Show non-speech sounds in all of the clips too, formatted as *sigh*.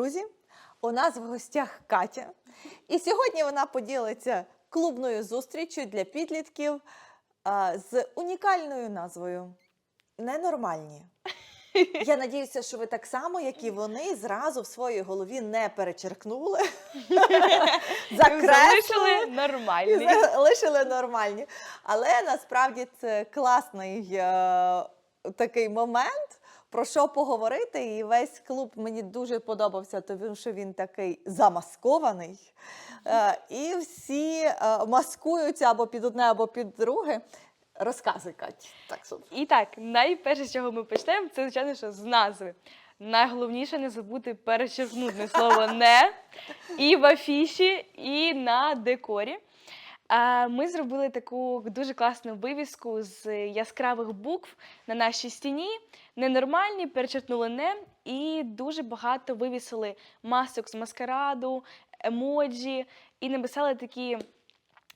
Друзі, у нас в гостях Катя, і сьогодні вона поділиться клубною зустрічю для підлітків а, з унікальною назвою Ненормальні. Я надіюся, що ви так само, як і вони, зразу в своїй голові не перечеркнули, *laughs* закреслили нормальні. залишили нормальні. Але насправді це класний е, такий момент. Про що поговорити, і весь клуб мені дуже подобався, тому що він такий замаскований. Е, і всі е, маскуються або під одне, або під друге. Розказуй, Кать. Так, І так, найперше, з чого ми почнемо, це звичайно, що з назви. Найголовніше не забути перечеркнути слово не і в афіші, і на декорі. Ми зробили таку дуже класну вивіску з яскравих букв на нашій стіні. Ненормальні, перечеркнули не, і дуже багато вивісили масок з маскараду, емоджі, і написали такі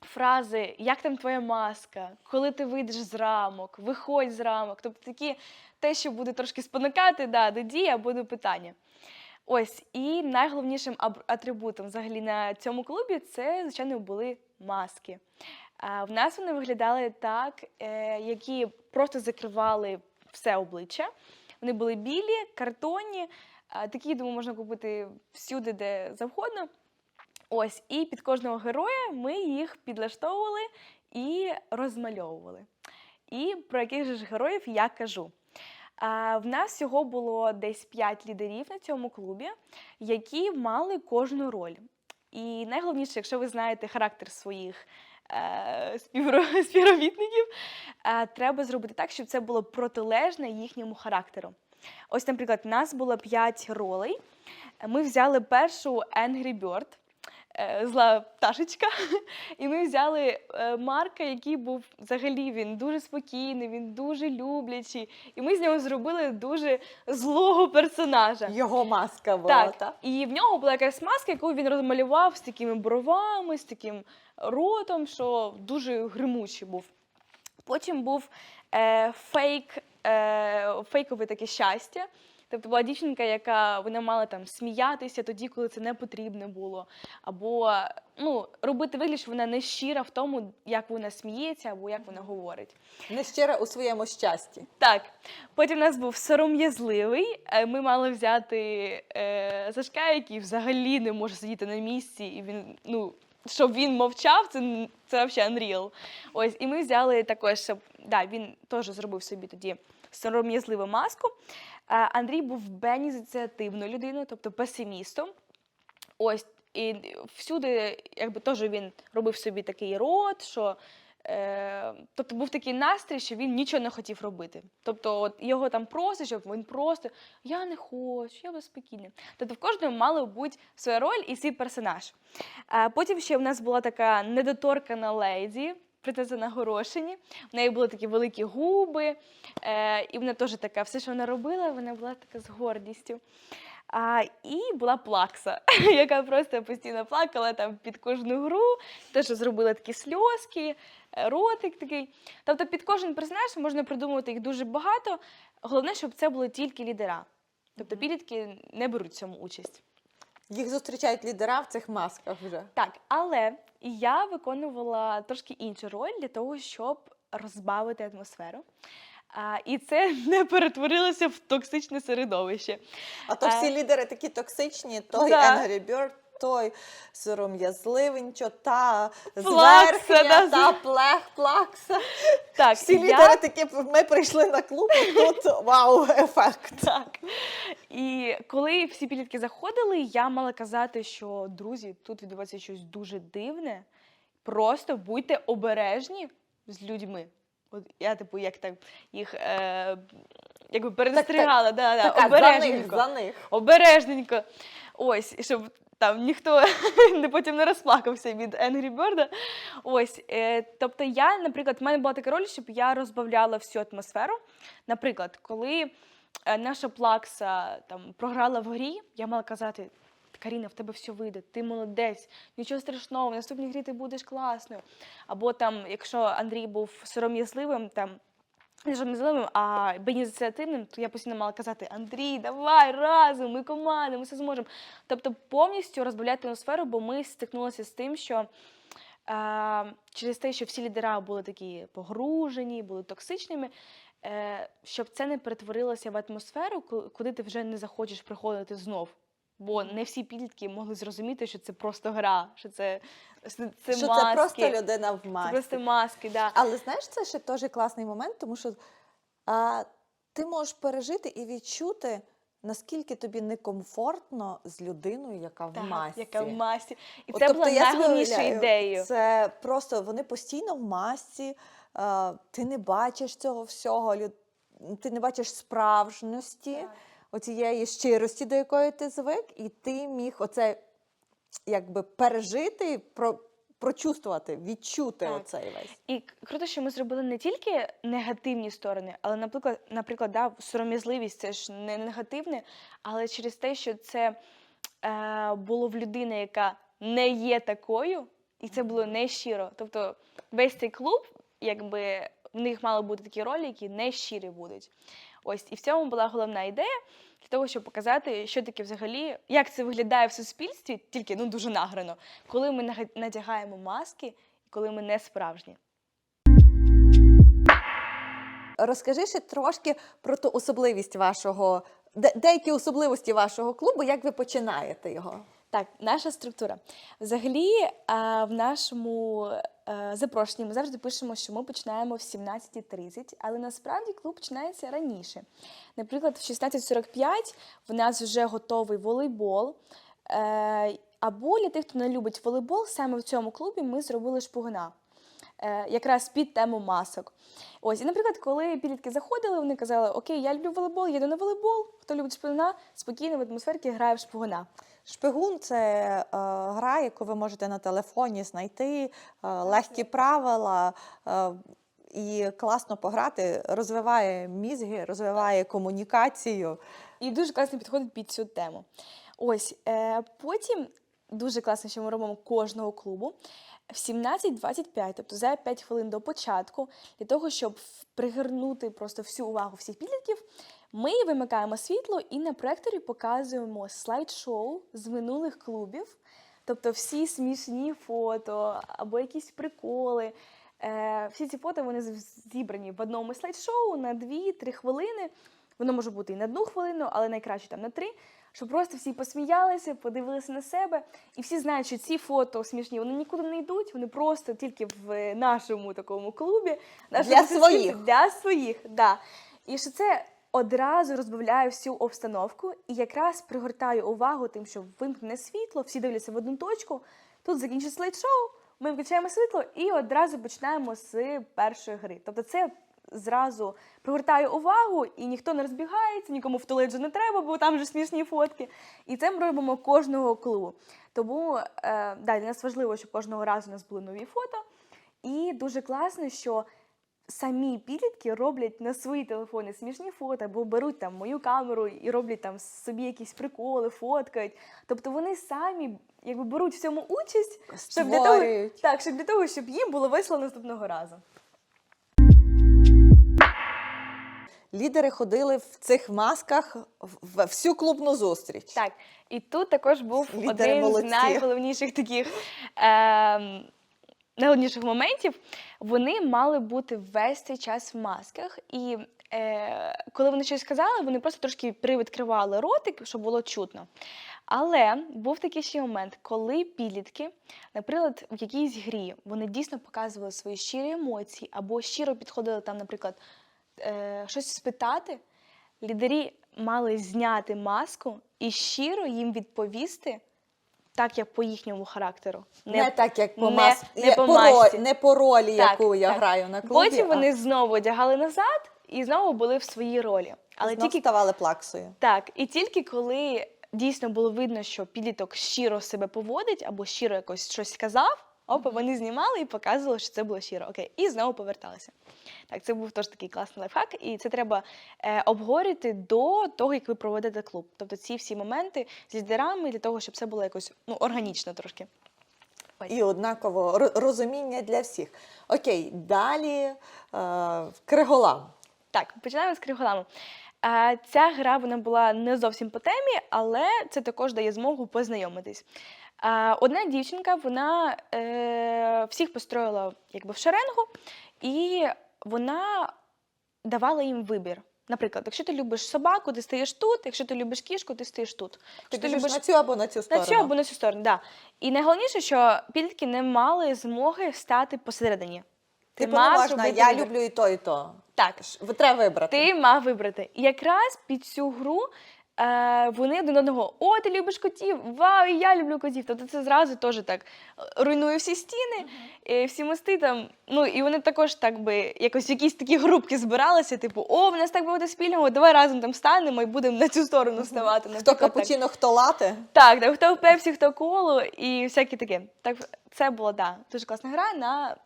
фрази, як там твоя маска, коли ти вийдеш з рамок, виходь з рамок. Тобто такі те, що буде трошки спонукати да, до дії або до питання. Ось, і найголовнішим атрибутом взагалі на цьому клубі це, звичайно, були маски. В нас вони виглядали так, е, які просто закривали все обличчя. Вони були білі, картонні, такі, думаю, можна купити всюди, де завгодно. Ось, і під кожного героя ми їх підлаштовували і розмальовували. І про яких же ж героїв я кажу. В нас всього було десь 5 лідерів на цьому клубі, які мали кожну роль. І найголовніше, якщо ви знаєте характер своїх е, *laughs* співробітників, е, треба зробити так, щоб це було протилежне їхньому характеру. Ось, наприклад, у нас було 5 ролей. Ми взяли першу Angry Bird, зла пташечка. *laughs* І ми взяли е, Марка, який був взагалі він дуже спокійний, він дуже люблячий. І ми з нього зробили дуже злого персонажа. його маска була, Так, так? і в нього була якась маска, яку він розмалював з такими бровами, з таким ротом, що дуже гримучий був. Потім був е, фейк, е, фейкове таке щастя. Тобто була дівчинка, яка вона мала там сміятися тоді, коли це не потрібно було, або ну, робити вигляд, що вона не щира в тому, як вона сміється, або як вона говорить. Нещира у своєму щасті. Так, потім у нас був сором'язливий. Е, Ми мали взяти е, Сашка, який взагалі не може сидіти на місці, і він, ну, щоб він мовчав, це, це взагалі unreal. Ось, і ми взяли також, щоб да, він теж зробив собі тоді сором'язливу маску. Е, Андрій був безініціативною людиною, тобто песимістом. Ось, і всюди, якби теж він робив собі такий рот, що. Е, тобто був такий настрій, що він нічого не хотів робити. Тобто, от його там просить, щоб він просто я не хочу, я безпокійний. Тобто в кожному мала бути своя роль і свій персонаж. Е, потім ще в нас була така недоторкана леді, принцеса на горошині. В неї були такі великі губи, е, і вона теж така, все, що вона робила, вона була така з гордістю. А, і була плакса, *laughs* яка просто постійно плакала там під кожну гру, теж зробила такі сльозки, е, ротик такий. Тобто під кожен персонаж можна придумувати їх дуже багато. Головне, щоб це були тільки лідера. Тобто підлітки не беруть в цьому участь. Їх зустрічають лідера в цих масках вже. Так, але я виконувала трошки іншу роль для того, щоб розбавити атмосферу. А, і це *laughs* не перетворилося в токсичне середовище. А то Е, всі лідери такі токсичні, той да. Angry Bird, той сором'язливенько, та Плакса, зверхня, та плех, плакса. Так, Всі я... лідери такі, ми прийшли на клуб, і тут вау, ефект. Так. І коли всі підлітки заходили, я мала казати, що друзі, тут відбувається щось дуже дивне. Просто будьте обережні з людьми. От я, типу, як так їх е, якби перестерігала, да, да, Така, за них, за них. Обережненько. Ось, щоб там ніхто *laughs* не потім не розплакався від Angry Bird. Ось, е, тобто я, наприклад, в мене була така роль, щоб я розбавляла всю атмосферу. Наприклад, коли е, наша плакса там програла в грі, я мала казати. Каріна, в тебе все вийде, ти молодець, нічого страшного, в наступній грі ти будеш класною. Або там, якщо Андрій був сором'язливим, там не жодним а ініціативним, то я постійно мала казати: Андрій, давай разом, ми команда, ми все зможемо. Тобто повністю розбавляти атмосферу, бо ми стикнулися з тим, що е, через те, що всі лідера були такі погружені, були токсичними, е, щоб це не перетворилося в атмосферу, куди ти вже не захочеш приходити знов. Бо не всі підлітки могли зрозуміти, що це просто гра, що це, це, це що маски. це просто людина в Це просто маски, да. Але знаєш, це ще теж класний момент, тому що а, ти можеш пережити і відчути, наскільки тобі некомфортно з людиною, яка в Так, масці. яка в масці. І От, це тобто, була я собі найголовнішою уявляю, ідеєю. Це просто вони постійно в масці, а, ти не бачиш цього всього, ти не бачиш справжності, Так. Оцієї щирості, до якої ти звик, і ти міг оце якби пережити, про, прочувствувати, відчути Так. оцей весь. І круто, що ми зробили не тільки негативні сторони, але, наприклад, наприклад, да, сором'язливість це ж не негативне, але через те, що це е, було в людини, яка не є такою, і це було не щиро. Тобто весь цей клуб, якби в них мали бути такі ролі, які не щирі будуть. Ось і в цьому була головна ідея для того, щоб показати, що таке взагалі, як це виглядає в суспільстві, тільки ну дуже награно, коли ми надягаємо маски і коли ми не справжні. Розкажи ще трошки про ту особливість вашого, де- деякі особливості вашого клубу, як ви починаєте його? Так, наша структура. Взагалі, в нашому е, запрошенні ми завжди пишемо, що ми починаємо в 17.30, але насправді клуб починається раніше. Наприклад, в 16.45 в нас вже готовий волейбол. Е, Або для тих, хто не любить волейбол, саме в цьому клубі ми зробили шпугуна. е, Якраз під тему масок. Ось, і, наприклад, коли підлітки заходили, вони казали: Окей, я люблю волейбол, я йду на волейбол. Хто любить шпигуна, спокійно в атмосферці грає в шпигуна. Шпигун це е, гра, яку ви можете на телефоні знайти, е, легкі правила. Е, і класно пограти, розвиває мізги, розвиває комунікацію. І дуже класно підходить під цю тему. Ось е, потім дуже класно, що ми робимо кожного клубу в 17.25, тобто за 5 хвилин до початку, для того, щоб пригорнути просто всю увагу всіх підлітків, ми вимикаємо світло і на проекторі показуємо слайд-шоу з минулих клубів, тобто всі смішні фото або якісь приколи. Е, всі ці фото вони зібрані в одному слайд-шоу на 2-3 хвилини. Воно може бути і на одну хвилину, але найкраще там на три, щоб просто всі посміялися, подивилися на себе, і всі знають, що ці фото смішні, вони нікуди не йдуть, вони просто тільки в нашому такому клубі. нашому Для своїх. Для своїх, да. І що це одразу розбавляє всю обстановку і якраз пригортає увагу тим, що вимкне світло, всі дивляться в одну точку. Тут закінчиться слайд-шоу, ми включаємо світло і одразу починаємо з першої гри. Тобто це зразу пригортає увагу, і ніхто не розбігається, нікому в туалет вже не треба, бо там вже смішні фотки. І це ми робимо кожного клубу. Тому е, да, для нас важливо, щоб кожного разу у нас були нові фото. І дуже класно, що самі підлітки роблять на свої телефони смішні фото, або беруть там мою камеру і роблять там собі якісь приколи, фоткають. Тобто вони самі якби беруть в цьому участь, щоб для того, Створюють. так, щоб для того, щоб їм було весело наступного разу. Лідери ходили в цих масках в в всю клубну зустріч. Так, і тут також був Лідери один молодці. з найголовніших таких ем, найголовніших моментів. Вони мали бути весь цей час в масках. І е, коли вони щось сказали, вони просто трошки привідкривали ротик, щоб було чутно. Але був такий ще момент, коли підлітки, наприклад, в якійсь грі вони дійсно показували свої щирі емоції або щиро підходили там, наприклад, е, щось спитати, лідері мали зняти маску і щиро їм відповісти так, як по їхньому характеру. Не, так, як по, мас... не не, по по, ролі, не по ролі, Так, яку я так. граю на клубі. Потім вони знову одягали назад і знову були в своїй ролі. але Але знов тільки ставали плаксою. так, і тільки коли дійсно було видно, що підліток щиро себе поводить або щиро якось щось сказав, опа, вони знімали і показували, що це було щиро. Окей, і знову поверталися. Так, це був теж такий класний лайфхак, і це треба е, обговорити до того, як ви проведете клуб. Тобто ці всі моменти з лідерами для того, щоб це було якось ну, органічно трошки. І однаково розуміння для всіх. Окей, далі е, Криголам. Так, починаємо з Кріголаму. Е, Ця гра вона була не зовсім по темі, але це також дає змогу познайомитись. Одна дівчинка, вона е, всіх построїла якби в шеренгу, і вона давала їм вибір. Наприклад, якщо ти любиш собаку, ти стаєш тут, якщо ти любиш кішку, ти стаєш тут. Ти Якщо ти любиш на цю або на цю на сторону. цю або на цю сторону, да. І найголовніше, що підлітки не мали змоги стати посередині. Ти Типу не мав можна, я вибір. люблю і то, і то. Так, треба вибрати. ти мав вибрати. І якраз під цю гру е, вони один одного: О, ти любиш котів! Вау, і я люблю котів. Тобто це зразу теж так е, руйнує всі стіни, е, всі мости там. Ну і вони також так би якось якісь такі групки збиралися, типу, о, в нас так багато спільного, давай разом там станемо і будемо на цю сторону ставати. Хто так. капучино, хто лати. Так, так, хто в пепсі, хто колу і всяке таке. Так, це була да, дуже класна гра на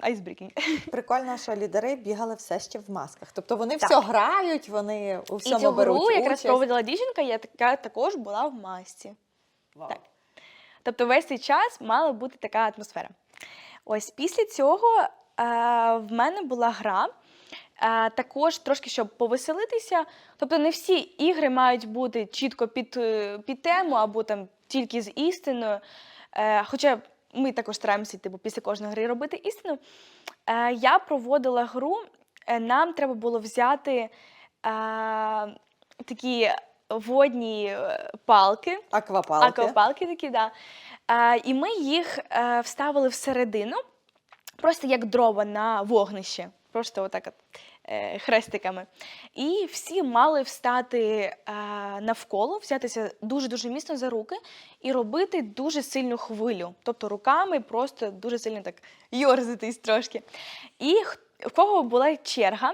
айсбрікінг. *laughs* Прикольно, що лідери бігали все ще в масках. Тобто вони Так. все грають, вони у І всьому цю беруть гру якраз проводила дівчинка, яка також була в масці. Вау. Так. Тобто весь цей час мала бути така атмосфера. Ось після цього е, в мене була гра. Е, також трошки щоб повеселитися. Тобто не всі ігри мають бути чітко під, е, під тему або там тільки з істиною. Е, хоча ми також стараємося типу, після кожної гри робити істину. Е, я проводила гру, е, нам треба було взяти е, такі водні е, палки. Аквапалки. Аквапалки такі, да. Е, і ми їх е, вставили всередину, просто як дрова на вогнище. Просто отак от, е, хрестиками. І всі мали встати е, навколо, взятися дуже-дуже міцно за руки і робити дуже сильну хвилю. Тобто руками просто дуже сильно так йорзатись трошки. І в кого була черга.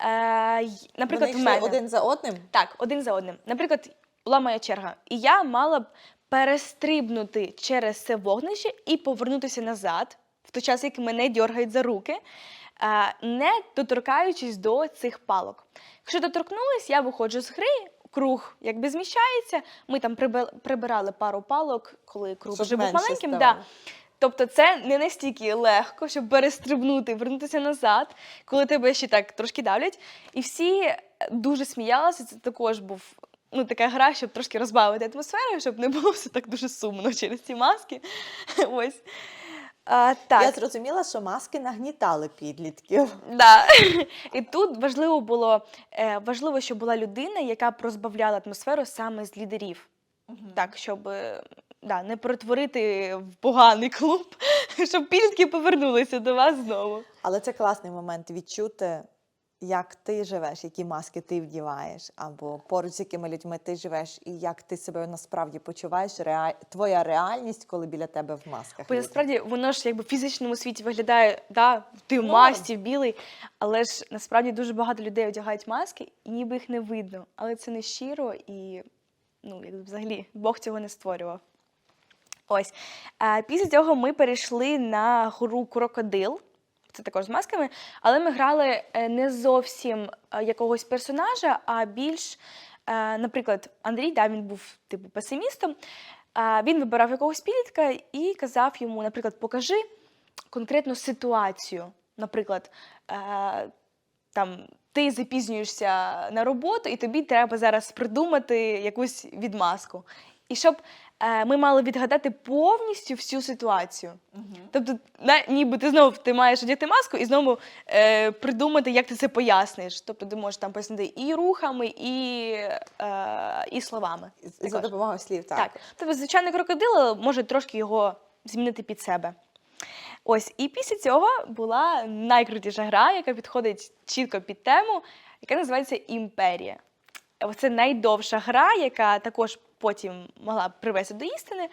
Е, наприклад, Вони в мене. один за одним. Так, один за одним. Наприклад, була моя черга, і я мала б перестрибнути через це вогнище і повернутися назад, в той час, як мене дергають за руки, не доторкаючись до цих палок. Якщо доторкнулась, я виходжу з гри. Круг якби зміщається. Ми там приби- прибирали пару палок, коли круг Щоб вже був маленьким. Да. Тобто це не настільки легко, щоб перестрибнути, вернутися назад, коли тебе ще так трошки давлять. І всі е, дуже сміялися. Це також був ну, така гра, щоб трошки розбавити атмосферу, щоб не було все так дуже сумно через ці маски. *laughs* Ось. А, так. Я зрозуміла, що маски нагнітали підлітків. Да. *laughs* І тут важливо було е, важливо, щоб була людина, яка б розбавляла атмосферу саме з лідерів. Так, щоб е, да, не перетворити в поганий клуб, *laughs* щоб підлітки повернулися до вас знову. Але це класний момент відчути, як ти живеш, які маски ти вдіваєш, або поруч з якими людьми ти живеш, і як ти себе насправді почуваєш, реаль... твоя реальність, коли біля тебе в масках. Бо люди. насправді воно ж якби в фізичному світі виглядає, да, ти в Ну, масці, в білий, але ж насправді дуже багато людей одягають маски, і ніби їх не видно. Але це не щиро і ну, якби взагалі Бог цього не створював. Ось. Після цього ми перейшли на гру крокодил. Це також з масками, але ми грали е, не зовсім е, якогось персонажа, а більш, е, наприклад, Андрій, да, він був типу песимістом. Він вибирав якогось підлітка і казав йому, наприклад, покажи конкретну ситуацію. Наприклад, там ти запізнюєшся на роботу, і тобі треба зараз придумати якусь відмазку. І щоб ми мали відгадати повністю всю ситуацію. Тобто, на, ніби ти знову ти маєш одягти маску і знову е, придумати, як ти це поясниш. Тобто ти можеш там пояснити і рухами, і, е, і словами. І За допомогою слів, так. Так. Тобто, звичайний крокодил може трошки його змінити під себе. Ось, і після цього була найкрутіша гра, яка підходить чітко під тему, яка називається Імперія. Це найдовша гра, яка також потім могла б привести до істини.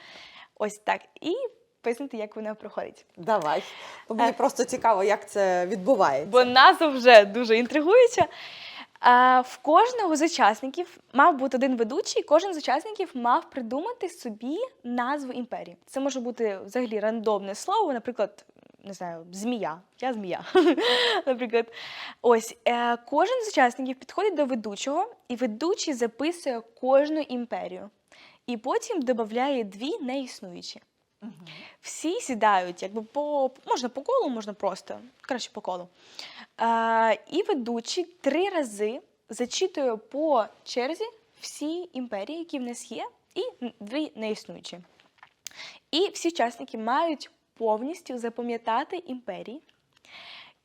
Ось так. І пояснити, як вона проходить. Давай. Бо мені Е. просто цікаво, як це відбувається. Бо назва вже дуже інтригуюча. А, в кожного з учасників мав бути один ведучий, і кожен з учасників мав придумати собі назву імперії. Це може бути взагалі рандомне слово, наприклад, не знаю, змія. Я змія. *laughs* Наприклад, ось е, кожен з учасників підходить до ведучого, і ведучий записує кожну імперію. І потім додає дві неіснуючі. Всі сідають, якби по можна по колу, можна просто, краще по колу. Е, і ведучий три рази зачитує по черзі всі імперії, які в нас є, і дві неіснуючі. І всі учасники мають повністю запам'ятати імперії.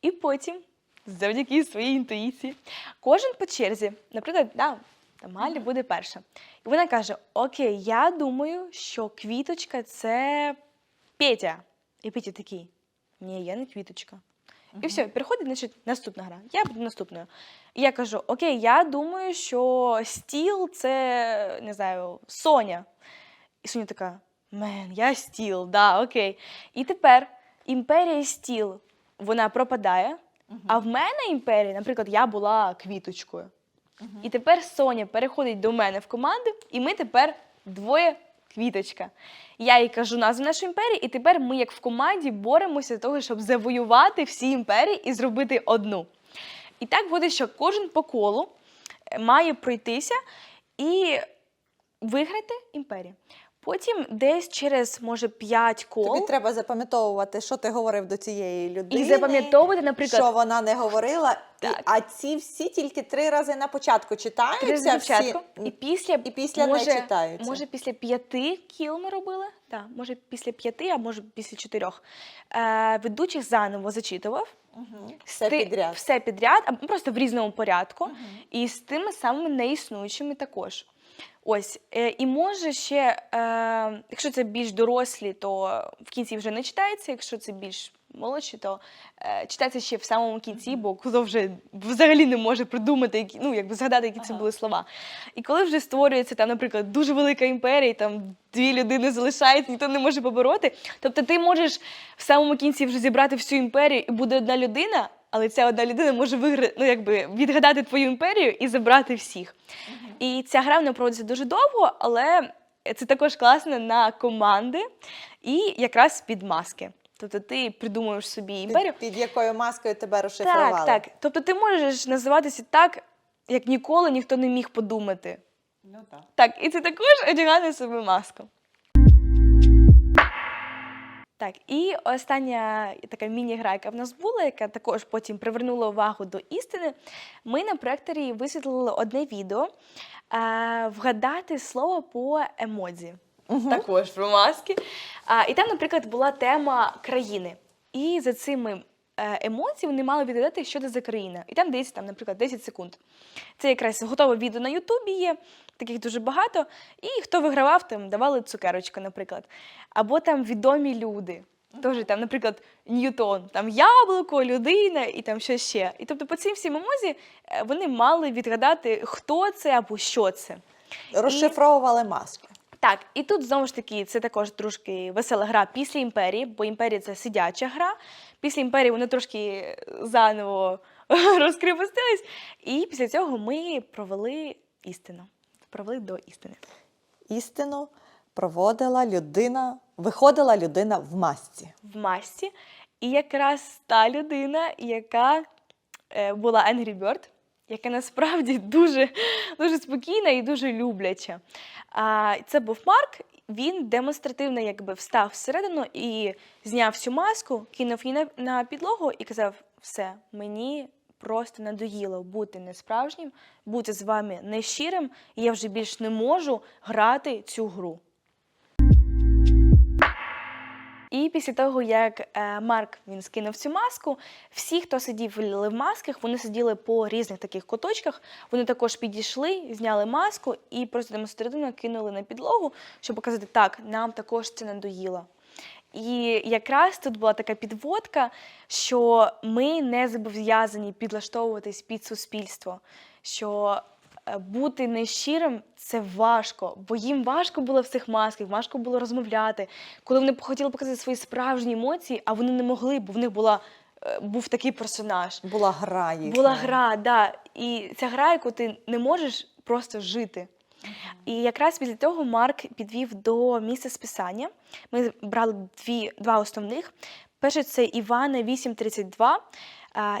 І потім, завдяки своїй інтуїції, кожен по черзі, наприклад, да, там Галя буде перша. І вона каже: Окей, я думаю, що квіточка це Петя. І Петя такий: Ні, я не квіточка. І все, переходить, значить, наступна гра. Я буду наступною. І я кажу: Окей, я думаю, що стіл це не знаю, Соня. І Соня така: Мен, я стіл, да, окей. І тепер імперія стіл вона пропадає. А в мене імперія, наприклад, я була квіточкою. І тепер Соня переходить до мене в команду, і ми тепер двоє квіточка. Я їй кажу назву нашої імперії, і тепер ми, як в команді, боремося за того, щоб завоювати всі імперії і зробити одну. І так буде, що кожен по колу е, має пройтися і виграти імперію. Потім десь через, може, 5 кол. Тобі треба запам'ятовувати, що ти говорив до цієї людини. І запам'ятовувати, наприклад, що вона не говорила. І, а ці всі тільки три рази на початку читаються. Три всі? спочатку, і після, і після не може, читаються. Може, після п'яти кіл ми робили? Так, може, після п'яти, а може після чотирьох. Е, ведучих заново зачитував. Мгм. Все Ти- підряд. Все підряд, а просто в різному порядку. І з тими самими неіснуючими також. Ось, е, і може ще, е, якщо це більш дорослі, то в кінці вже не читається. Якщо це більш молодші, то е, читається ще в самому кінці, бо хто вже взагалі не може придумати, які, ну, якби згадати, які це були слова. І коли вже створюється там, наприклад, дуже велика імперія, і там дві людини залишається, ніхто не може побороти. Тобто ти можеш в самому кінці вже зібрати всю імперію, і буде одна людина, але ця одна людина може виграти, ну якби відгадати твою імперію і забрати всіх. І ця гра вона проводиться дуже довго, але це також класно на команди і якраз під маски. Тобто ти придумуєш собі імперію. Під, під якою маскою тебе розшифрували? Так, так. Тобто ти можеш називатися так, як ніколи ніхто не міг подумати. Ну, так. Так, і це також одягати собі маску. Так, і остання така міні-гра, яка в нас була, яка також потім привернула увагу до істини. Ми на проекторі висвітлили одне відео е, вгадати слово по емодзі. Також про маски. А, і там, наприклад, була тема країни. І за цими е, емоцій вони мали відгадати, що це за країна. І там десь, там, наприклад, 10 секунд. Це якраз готове відео на Ютубі є, таких дуже багато. І хто вигравав, там давали цукерочку, наприклад. Або там відомі люди. Тож там, наприклад, Ньютон, там яблуко, людина і там що ще. І тобто по цим всім емозі е, вони мали відгадати, хто це або що це. Розшифровували маски. Так, і тут знову ж таки це також трошки весела гра після імперії, бо імперія це сидяча гра. Після імперії вони трошки заново *laughs* розкріпостились. І після цього ми провели істину. Провели до істини. Істину проводила людина, виходила людина в масці. в масці. І якраз та людина, яка е, була Angry Bird, яка насправді *laughs* дуже, дуже спокійна і дуже любляча. А, це був Марк. Він демонстративно якби встав всередину і зняв всю маску, кинув її на, на підлогу і казав: все, мені просто надоїло бути несправжнім, бути з вами нещирим, і я вже більш не можу грати цю гру. І після того, як е, Марк він скинув цю маску, всі, хто сидів в масках, вони сиділи по різних таких куточках. Вони також підійшли, зняли маску і просто демонстративно кинули на підлогу, щоб показати, так, нам також це надоїло. І якраз тут була така підводка, що ми не зобов'язані підлаштовуватись під суспільство. що е, бути нещирим це важко, бо їм важко було в цих масках, важко було розмовляти. Коли вони хотіли показати свої справжні емоції, а вони не могли, бо в них була, е, був такий персонаж. Була гра їхня. Була гра, да. І ця гра, яку ти не можеш просто жити. І якраз після того Марк підвів до місця списання. Ми брали дві, два основних. Перше це Івана 8.32.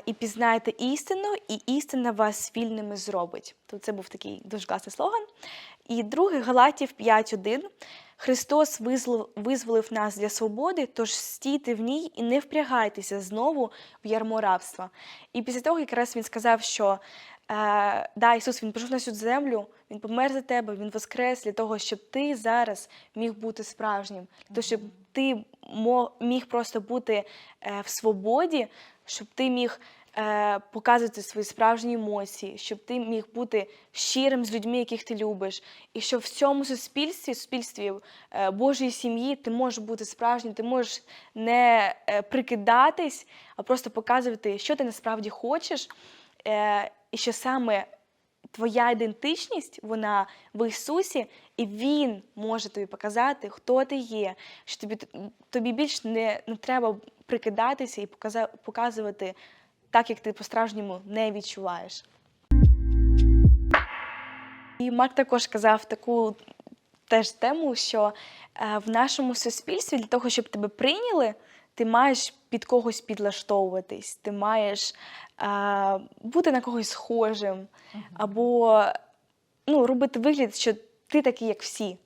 І пізнаєте істину, і істина вас вільними зробить. То це був такий дуже класний слоган. І другий Галатів 5.1. Христос визволив, визволив нас для свободи, тож стійте в ній і не впрягайтеся знову в ярмо рабства. І після того, якраз він сказав, що е, да, Ісус Він прийшов на цю землю, Він помер за тебе, Він воскрес для того, щоб ти зараз міг бути справжнім, для того, щоб ти міг просто бути е, в свободі, щоб ти міг е, показувати свої справжні емоції, щоб ти міг бути щирим з людьми, яких ти любиш, і що в цьому суспільстві, суспільстві е, Божої сім'ї, ти можеш бути справжнім, ти можеш не прикидатись, а просто показувати, що ти насправді хочеш, і що саме твоя ідентичність, вона в Ісусі, і Він може тобі показати, хто ти є, що тобі, тобі більш не, не треба прикидатися і показувати так, як ти по-справжньому не відчуваєш. І Марк також казав таку теж тему, що е, в нашому суспільстві для того, щоб тебе прийняли, ти маєш під когось підлаштовуватись, ти маєш е, бути на когось схожим, або ну, робити вигляд, що ти такий, як всі.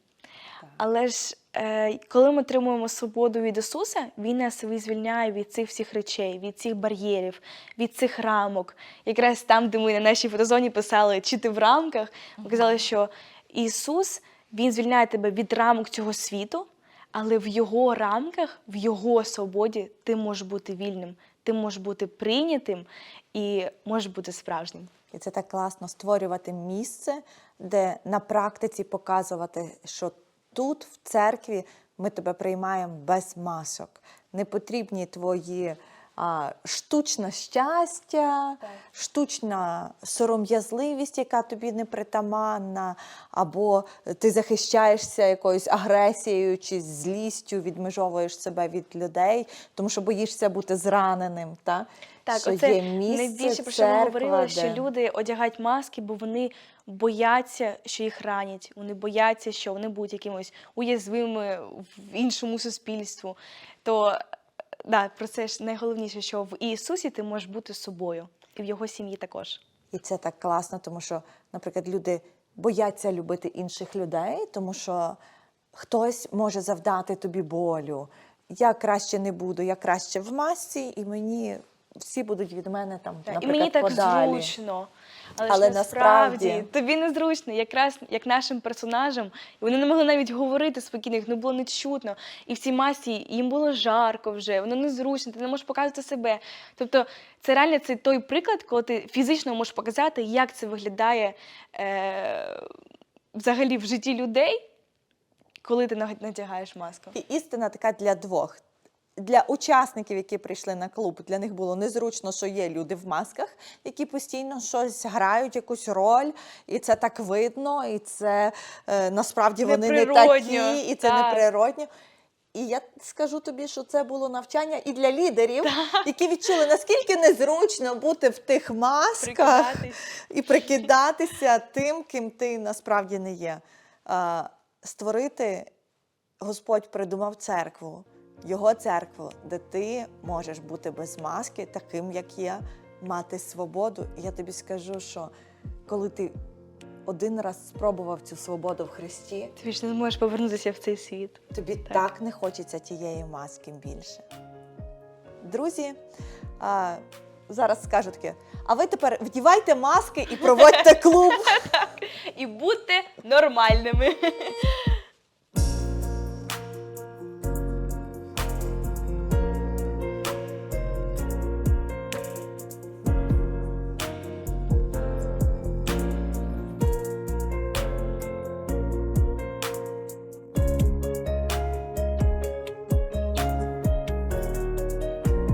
Але ж е, коли ми отримуємо свободу від Ісуса, Він нас визвільняє від цих всіх речей, від цих бар'єрів, від цих рамок. Якраз там, де ми на нашій фотозоні писали, чи ти в рамках, ми казали, що Ісус Він звільняє тебе від рамок цього світу, але в Його рамках, в Його свободі ти можеш бути вільним, ти можеш бути прийнятим і можеш бути справжнім. І це так класно створювати місце, де на практиці показувати, що тут, в церкві, ми тебе приймаємо без масок. Не потрібні твої штучне щастя, Так. штучна сором'язливість, яка тобі не притаманна, або ти захищаєшся якоюсь агресією чи злістю, відмежовуєш себе від людей, тому що боїшся бути зраненим. Та? Так, що оце є місце, найбільше про що ми говорили, що люди одягають маски, бо вони бояться, що їх ранять. Вони бояться, що вони будуть якимось уязвимими в іншому суспільству. То да, про це ж найголовніше, що в Ісусі ти можеш бути собою, і в його сім'ї також. І це так класно, тому що, наприклад, люди бояться любити інших людей, тому що хтось може завдати тобі болю. Я краще не буду, я краще в масці, і мені всі будуть від мене там, Так, і наприклад, мені так подалі. зручно. Але, Але ж насправді, насправді- тобі незручно, якраз як нашим персонажам. І вони не могли навіть говорити спокійно, їх не було не чутно. І в цій масі їм було жарко вже, воно незручно, ти не можеш показувати себе. Тобто, це реально це той приклад, коли ти фізично можеш показати, як це виглядає е, взагалі в житті людей, коли ти надягаєш маску. І істина така для двох. Для учасників, які прийшли на клуб, для них було незручно, що є люди в масках, які постійно щось грають, якусь роль, і це так видно, і це е, насправді вони не такі, і це так. неприродньо. І я скажу тобі, що це було навчання і для лідерів, які відчули, наскільки незручно бути в тих масках і прикидатися тим, ким ти насправді не є. Створити Господь придумав церкву, його церкву, де ти можеш бути без маски, таким, як є, мати свободу. І я тобі скажу, що коли ти один раз спробував цю свободу в Христі, Ти ж не зможеш повернутися в цей світ. тобі так, не хочеться тієї маски більше. Друзі, а, зараз скажу таке: а ви тепер вдівайте маски і проводьте *laughs* клуб. І будьте нормальними.